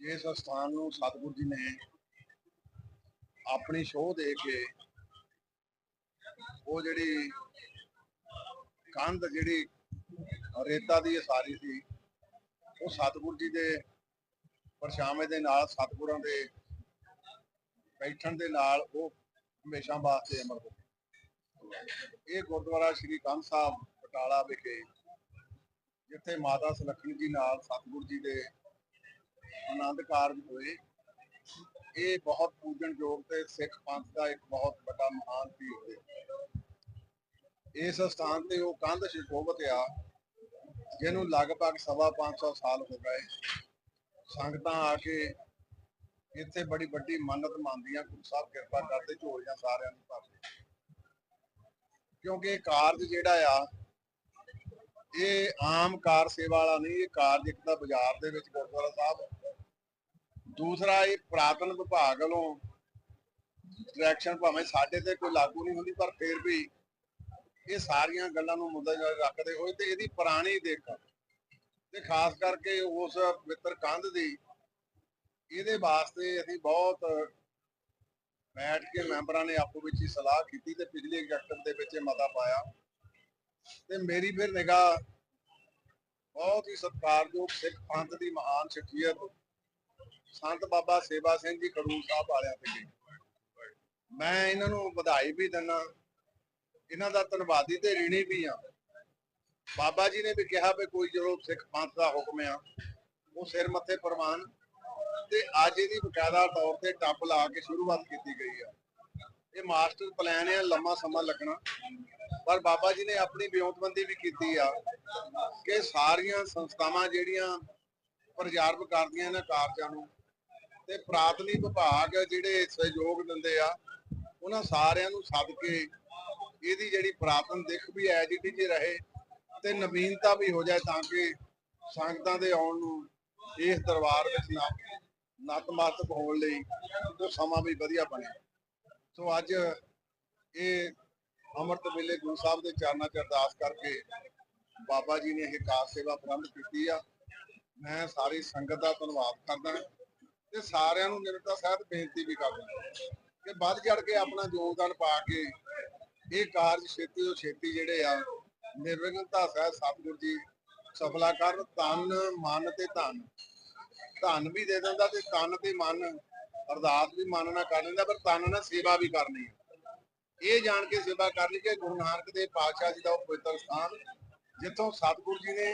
ਜਿਸ ਸਥਾਨ ਨੂੰ ਸਤਿਗੁਰੂ ਜੀ ਨੇ ਆਪਣੀ ਸ਼ੋਅ ਦੇ ਕੇ ਉਹ ਜਿਹੜੀ ਕੰਧ ਜਿਹੜੀ ਰੇਤਾ ਦੀ ਸਾਰੀ ਸੀ, ਉਹ ਸਤਿਗੁਰੂ ਜੀ ਦੇ ਪਰਛਾਵੇਂ ਦੇ ਨਾਲ ਸਤਿਗੁਰਾਂ ਦੇ ਬੈਠਣ ਦੇ ਨਾਲ ਉਹ ਹਮੇਸ਼ਾ ਵਾਸਤੇ ਅਮਰ ਹੋ ਇਹ ਗੁਰਦੁਆਰਾ ਸ਼੍ਰੀ ਕੰਧ ਸਾਹਿਬ, ਬਟਾਲਾ ਵਿਖੇ ਜਿੱਥੇ ਮਾਤਾ ਸੁਲੱਖਣੀ ਜੀ ਨਾਲ ਸਤਿਗੁਰੂ ਜੀ ਦੇ ਆਨੰਦ ਕਾਰਜ ਹੋਏ, ਇਹ ਬਹੁਤ ਪੂਜਣਯੋਗ ਤੇ ਸਿੱਖ ਪੰਥ ਦਾ ਇੱਕ ਬਹੁਤ ਵੱਡਾ ਮਹਾਨ ਪੀਰ ਹੋਇਆ ਇਸ ਸਥਾਨ ਤੇ ਉਹ ਕੰਧ ਸ਼ਿਕੋਬਤ ਆ ਜਿਹਨੂੰ ਲਗਭਗ ਸਵਾ 500 ਸਾਲ ਹੋ ਗਏ। ਸੰਗਤਾਂ ਆ ਕੇ ਇੱਥੇ ਬੜੀ ਵੱਡੀ ਮੰਨਤ ਮੰਨਦੀਆਂ, ਗੁਰੂ ਸਾਹਿਬ ਕਿਰਪਾ ਕਰਦੇ ਝੋਲੀਆਂ ਸਾਰਿਆਂ ਨੂੰ ਭਰਦੇ ਕਿਉਂਕਿ ਇਹ ਕਾਰਜ ਜਿਹੜਾ ਆ ਇਹ ਆਮ ਕਾਰ ਸੇਵਾ ਵਾਲਾ ਨਹੀਂ, ਇਹ ਕਾਰਜ ਇੱਕ ਤਾਂ ਬਾਜ਼ਾਰ ਦੇ ਵਿੱਚ ਗੁਰਦੁਆਰਾ ਸਾਹਿਬ ਦੂਸਰਾ, ਇਹ ਪ੍ਰਾਤਨ ਵਿਭਾਗ ਵੱਲੋਂ ਡਾਇਰੈਕਸ਼ਨ ਭਾਵੇਂ ਸਾਡੇ ਤੇ ਕੋਈ ਲਾਗੂ ਨਹੀਂ ਹੁੰਦੀ, ਪਰ ਫਿਰ ਵੀ ਇਹ ਸਾਰੀਆਂ ਗੱਲਾਂ ਨੂੰ ਮੁੱਦੇ ਰੱਖਦੇ ਹੋਏ ਤੇ ਇਹਦੀ ਪੁਰਾਣੀ ਦੇਖ। ਤੇ ਖਾਸ ਕਰਕੇ ਉਸ ਪਵਿੱਤਰ ਕੰਧ ਦੀ, ਇਹਦੇ ਵਾਸਤੇ ਅਸੀਂ ਬਹੁਤ ਬੈਠ ਕੇ ਮੈਂਬਰਾਂ ਨੇ ਆਪੋ ਵਿੱਚ ਹੀ ਸਲਾਹ ਕੀਤੀ ਤੇ ਪਿਛਲੇ ਐਗਜ਼ੈਕਟਿਵ ਦੇ ਵਿੱਚ ਇਹ ਮਤਾ ਪਾਇਆ। ਤੇ ਮੇਰੀ ਫਿਰ ਨਿਗਾਹ ਬਹੁਤ ਹੀ ਸਤਿਕਾਰਯੋਗ ਸਿੱਖ ਪੰਥ ਦੀ ਮਹਾਨ ਸ਼ਖਸੀਅਤ ਸੰਤ ਬਾਬਾ ਸੇਵਾ ਸਿੰਘ ਜੀ ਖਡੂਰ ਸਾਹਿਬ ਵਾਲਿਆਂ ਤੇ ਮੈਂ ਇਹਨਾਂ ਨੂੰ ਵਧਾਈ ਵੀ ਦਿੰਦਾ। ਇਹਨਾਂ ਦਾ ਧੰਨਵਾਦੀ ਤੇ ਰੀਣੀ ਵੀ ਆ। ਬਾਬਾ ਜੀ ਨੇ ਵੀ ਕਿਹਾ ਵੀ ਕੋਈ ਜਦੋਂ ਸਿੱਖ ਪੰਥ ਦਾ ਹੁਕਮ ਆ, ਉਹ ਸਿਰ ਮੱਥੇ ਪ੍ਰਵਾਨ। ਤੇ ਅੱਜ ਇਹਦੀ ਬਕਾਇਦਾ ਤੌਰ ਤੇ ਟੱਪ ਲਾ ਕੇ ਸ਼ੁਰੂਆਤ ਕੀਤੀ ਗਈ ਆ। ਇਹ ਮਾਸਟਰ ਪਲਾਨ ਆ, ਲੰਮਾ ਸਮਾਂ ਲੱਗਣਾ। ਪਰ ਬਾਬਾ ਜੀ ਨੇ ਆਪਣੀ ਵਿਉਂਤਬੰਦੀ ਵੀ ਕੀਤੀ ਆ ਕਿ ਸਾਰੀਆਂ ਸੰਸਥਾਵਾਂ ਜਿਹੜੀਆਂ ਪ੍ਰਚਾਰਪ ਕਰਦੀਆਂ ਇਹਨਾਂ ਕਾਰਜਾਂ ਨੂੰ ਤੇ ਪ੍ਰਾਥਮਿਕ ਵਿਭਾਗ ਜਿਹੜੇ ਸਹਿਯੋਗ ਦਿੰਦੇ ਆ, ਉਹਨਾਂ ਸਾਰਿਆਂ ਨੂੰ ਸੱਦ ਕੇ ਇਹਦੀ ਜਿਹੜੀ ਪ੍ਰਾਪਤਨ ਦਿੱਖ ਵੀ ਐਜੀਟੀ 'ਚ ਰਹੇ ਤੇ ਨਵੀਨਤਾ ਵੀ ਹੋ ਜਾਏ ਤਾਂ ਕਿ ਸੰਗਤਾਂ ਦੇ ਆਉਣ ਨੂੰ ਇਸ ਦਰਬਾਰ ਵਿੱਚ ਨਤਮਸਤਕ ਹੋਣ ਲਈ ਉਹ ਸਮਾਂ ਵੀ ਵਧੀਆ ਬਣੇ। ਸੋ ਅੱਜ ਇਹ ਅੰਮ੍ਰਿਤ ਵੇਲੇ ਗੁਰੂ ਸਾਹਿਬ ਦੇ ਚਰਨਾਂ 'ਚ ਅਰਦਾਸ ਕਰਕੇ ਬਾਬਾ ਜੀ ਨੇ ਇਹ ਕਾਰ ਸੇਵਾ ਪ੍ਰਬੰਧ ਕੀਤੀ ਆ। ਮੈਂ ਸਾਰੀ ਸੰਗਤ ਦਾ ਧੰਨਵਾਦ ਕਰਦਾ ਤੇ ਸਾਰਿਆਂ ਨੂੰ ਨਿਰਤਾ ਸਹਿਤ ਬੇਨਤੀ ਵੀ ਕਰਦਾ ਕਿ ਵੱਧ ਚੜ ਕੇ ਆਪਣਾ ਯੋਗਦਾਨ ਪਾ ਕੇ ਇਹ ਕਾਰਜ ਛੇਤੀ ਤੋਂ ਛੇਤੀ ਜਿਹੜੇ ਆ, ਨਿਰਵਿਘਨਤਾ ਸਾਹਿਬ ਸਤਿਗੁਰੂ ਜੀ ਸਫਲਾ ਕਰਨ, ਤਨ, ਮਨ ਤੇ ਧਨ। ਧਨ ਵੀ ਦੇ ਦਿੰਦਾ ਤੇ ਤਨ ਤੇ ਮਨ ਅਰਦਾਸ ਵੀ ਮਨ ਨਾਲ ਕਰ ਲੈਂਦਾ, ਪਰ ਤਨ ਨਾਲ ਸੇਵਾ ਵੀ ਕਰਨੀ ਹੈ। ਇਹ ਜਾਣ ਕੇ ਸੇਵਾ ਕਰਨੀ ਕਿ ਗੁਰੂ ਨਾਨਕ ਦੇ ਪਾਤਸ਼ਾਹ ਜੀ ਦਾ ਉਹ ਪਵਿੱਤਰ ਸਥਾਨ, ਜਿੱਥੋਂ ਸਤਿਗੁਰੂ ਜੀ ਨੇ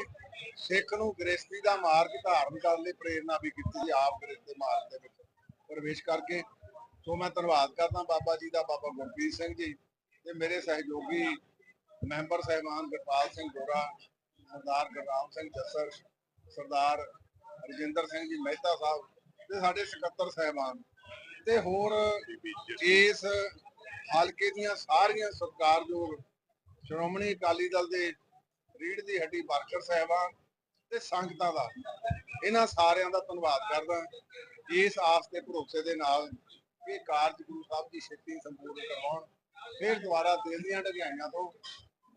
ਸਿੱਖ ਨੂੰ ਗ੍ਰਸਤੀ ਦਾ ਮਾਰਗ ਧਾਰਨ ਕਰਨ ਲਈ ਪ੍ਰੇਰਣਾ ਵੀ ਕੀਤੀ ਆਪ ਗ੍ਰਸਤੀ ਮਾਰਗ ਦੇ ਵਿੱਚ ਪ੍ਰਵੇਸ਼ ਕਰਕੇ। ਸੋ ਮੈਂ ਧੰਨਵਾਦ ਕਰਦਾ ਬਾਬਾ ਜੀ ਦਾ, ਬਾਬਾ ਗੁਰਪ੍ਰੀਤ ਸਿੰਘ ਜੀ ਤੇ ਮੇਰੇ ਸਹਿਯੋਗੀ ਮੈਂਬਰ ਸਹਿਬਾਨ ਗੁਰਪਾਲ ਸਿੰਘ ਗੋਰਾ, ਸਰਦਾਰ ਗੁਰਨਾਮ ਸਿੰਘ ਜੱਸਰ, ਸਰਦਾਰ ਰਜਿੰਦਰ ਸਿੰਘ ਜੀ ਮਹਿਤਾ ਸਾਹਿਬ ਤੇ ਸਾਡੇ ਸਕੱਤਰ ਸਹਿਬਾਨ ਤੇ ਹੋਰ ਇਸ ਹਲਕੇ ਦੀਆਂ ਸਾਰੀਆਂ ਸਰਕਾਰਯੋਗ ਸ਼੍ਰੋਮਣੀ ਅਕਾਲੀ ਦਲ ਦੇ ਰੀੜ ਦੀ ਹੱਡੀ ਵਰਕਰ ਸਹਿਬਾਨ ਤੇ ਸੰਗਤਾਂ ਦਾ, ਇਹਨਾਂ ਸਾਰਿਆਂ ਦਾ ਧੰਨਵਾਦ ਕਰਦਾ ਇਸ ਆਸ ਤੇ ਭਰੋਸੇ ਦੇ ਨਾਲ ਕਿ ਕਾਰਜ ਗੁਰੂ ਸਾਹਿਬ ਦੀ ਛੇਤੀ ਸੰਪੂਰਨ ਕਰਵਾਉਣ, ਫਿਰ ਦੁਬਾਰਾ ਦਿਲ ਦੀਆਂ ਢਗਿਆਈਆਂ ਤੋਂ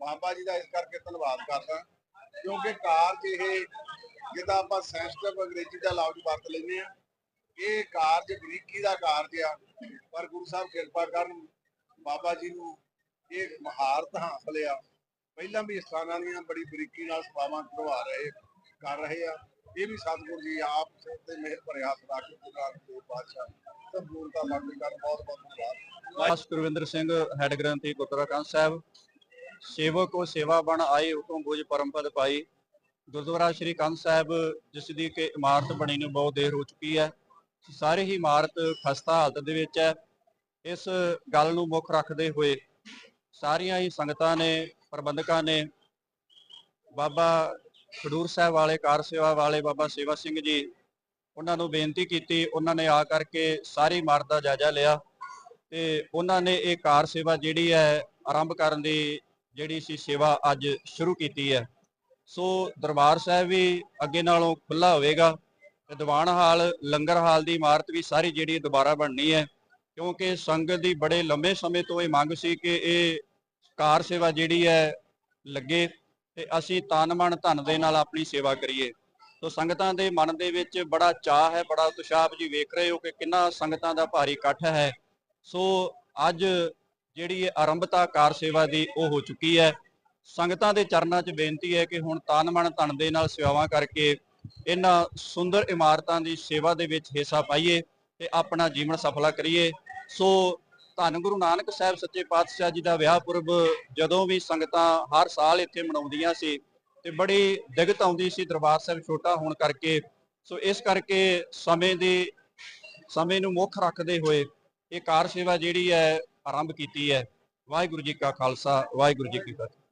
ਬਾਬਾ ਜੀ ਦਾ ਇਸ ਕਰਕੇ ਧੰਨਵਾਦ ਕਰਦਾ ਕਿਉਂਕਿ ਕਾਰਜ ਇਹ ਜਿਹਦਾ ਆਪਾਂ ਸੈਂਸਿਟਿਵ ਅੰਗਰੇਜ਼ੀ ਦਾ ਲਫ਼ਜ਼ ਵਰਤ ਲੈਂਦੇ ਆ ਇਹ ਕਾਰਜ ਬਰੀਕੀ ਦਾ ਕਾਰਜ ਆ, ਪਰ ਗੁਰੂ ਸਾਹਿਬ ਕਿਰਪਾ ਕਰਨ ਬਾਬਾ ਜੀ ਨੂੰ ਇਹ ਮਹਾਰਤ ਹਾਸਲ ਆ। ਪਹਿਲਾਂ ਵੀ ਸਥਾਨਾਂ ਦੀਆਂ ਬੜੀ ਬਰੀਕੀ ਨਾਲ ਸੇਵਾਵਾਂ ਕਰਵਾ ਰਹੇ, ਕਰ ਰਹੇ ਆ। ਇਹ ਵੀ ਸਤਿਗੁਰੂ ਜੀ ਆਪ ਤੇ ਮਿਹਰ ਭਰਿਆ ਹੱਥ ਕੇ ਗੁਰੂ ਨਾਨਕ ਦੇਵ ਸੰਪੂਰਨਤਾ ਮੰਗ ਕਰ, ਬਹੁਤ ਬਹੁਤ ਧੰਨਵਾਦ। ਦਾਸ ਗੁਰਵਿੰਦਰ ਸਿੰਘ ਹੈਡ ਗ੍ਰੰਥੀ ਗੁਰਦੁਆਰਾ ਕੰਧ ਸਾਹਿਬ, ਸੇਵਕ ਕੋ ਸੇਵਾ ਬਣ ਆਏ, ਉਤੋਂ ਬੁਝ ਪਰਮ ਪਦ ਪਾਈ। ਗੁਰਦੁਆਰਾ ਸ਼੍ਰੀ ਕੰਧ ਸਾਹਿਬ, ਜਿਸ ਦੀ ਕਿ ਇਮਾਰਤ ਬਣੀ ਨੂੰ ਬਹੁਤ ਦੇਰ ਹੋ ਚੁੱਕੀ ਹੈ। ਸਾਰੀ ਹੀ ਇਮਾਰਤ ਖਸਤਾ ਹਾਲਤ ਦੇ ਵਿੱਚ ਹੈ। ਇਸ ਗੱਲ ਨੂੰ ਮੁੱਖ ਰੱਖਦੇ ਹੋਏ ਸਾਰੀਆਂ ਹੀ ਸੰਗਤਾਂ ਨੇ, ਪ੍ਰਬੰਧਕਾਂ ਨੇ, ਬਾਬਾ ਖਡੂਰ ਸਾਹਿਬ ਵਾਲੇ, ਕਾਰ ਸੇਵਾ ਵਾਲੇ ਬਾਬਾ ਸੇਵਾ ਸਿੰਘ ਜੀ, ਉਹਨਾਂ ਨੂੰ ਬੇਨਤੀ ਕੀਤੀ, ਉਹਨਾਂ ਨੇ ਆ ਕਰਕੇ ਸਾਰੀ ਇਮਾਰਤ ਦਾ ਜਾਇਜ਼ਾ ਲਿਆ ਤੇ ਉਹਨਾਂ ਨੇ ਇਹ ਕਾਰ ਸੇਵਾ ਜਿਹੜੀ ਹੈ, ਆਰੰਭ ਕਰਨ ਦੀ ਜਿਹੜੀ ਸੀ ਸੇਵਾ ਅੱਜ ਸ਼ੁਰੂ ਕੀਤੀ ਹੈ। ਸੋ ਦਰਬਾਰ ਸਾਹਿਬ ਵੀ ਅੱਗੇ ਨਾਲੋਂ ਖੁੱਲਾ ਹੋਵੇਗਾ। ਤੇ ਦੀਵਾਨ ਹਾਲ, ਲੰਗਰ ਹਾਲ ਦੀ ਇਮਾਰਤ ਵੀ ਸਾਰੀ ਜਿਹੜੀ ਦੁਬਾਰਾ ਬਣਨੀ ਹੈ, ਕਿਉਂਕਿ ਸੰਗਤ ਦੀ ਬੜੇ ਲੰਬੇ ਸਮੇਂ ਤੋਂ ਇਹ ਮੰਗ ਸੀ ਕਿ ਇਹ ਕਾਰ ਸੇਵਾ ਜਿਹੜੀ ਹੈ ਲੱਗੇ ਤੇ ਅਸੀਂ ਤਨ ਮਨ ਧਨ ਦੇ ਨਾਲ ਆਪਣੀ ਸੇਵਾ ਕਰੀਏ। ਸੋ ਸੰਗਤਾਂ ਦੇ ਮਨ ਦੇ ਵਿੱਚ ਬੜਾ ਚਾਹ ਹੈ, ਬੜਾ ਉਤਸ਼ਾਹ ਜੀ ਵੇਖ ਰਹੇ ਹੋ ਕਿ ਕਿੰਨਾ ਸੰਗਤਾਂ ਦਾ ਭਾਰੀ ਇਕੱਠ ਹੈ। ਸੋ ਅੱਜ ਜਿਹੜੀ ਇਹ ਆਰੰਭਤਾ ਕਾਰ ਸੇਵਾ ਦੀ ਉਹ ਹੋ ਚੁੱਕੀ ਹੈ। ਸੰਗਤਾਂ ਦੇ ਚਰਨਾਂ 'ਚ ਬੇਨਤੀ ਹੈ ਕਿ ਹੁਣ ਤਨ ਮਨ ਧਨ ਦੇ ਨਾਲ ਸੇਵਾਵਾਂ ਕਰਕੇ ਇਹਨਾਂ ਸੁੰਦਰ ਇਮਾਰਤਾਂ ਦੀ ਸੇਵਾ ਦੇ ਵਿੱਚ ਹਿੱਸਾ ਪਾਈਏ ਤੇ ਆਪਣਾ ਜੀਵਨ ਸਫਲਾ ਕਰੀਏ। ਸੋ ਧੰਨ ਗੁਰੂ ਨਾਨਕ ਸਾਹਿਬ ਸੱਚੇ ਪਾਤਸ਼ਾਹ ਜੀ ਦਾ ਵਿਆਹ ਪੁਰਬ ਜਦੋਂ ਵੀ ਸੰਗਤਾਂ ਹਰ ਸਾਲ ਇੱਥੇ ਮਨਾਉਂਦੀਆਂ ਸੀ ਤੇ ਬੜੀ ਦਿੱਗਤ ਆਉਂਦੀ ਸੀ ਦਰਬਾਰ ਸਾਹਿਬ ਛੋਟਾ ਹੋਣ ਕਰਕੇ। ਸੋ ਇਸ ਕਰਕੇ ਸਮੇਂ ਦੇ, ਸਮੇਂ ਨੂੰ ਮੁੱਖ ਰੱਖਦੇ ਹੋਏ ਇਹ ਕਾਰ ਸੇਵਾ ਜਿਹੜੀ ਹੈ ਆਰੰਭ ਕੀਤੀ ਹੈ। ਵਾਹਿਗੁਰੂ ਜੀ ਕਾ ਖਾਲਸਾ, ਵਾਹਿਗੁਰੂ ਜੀ ਕੀ ਫਤਿਹ।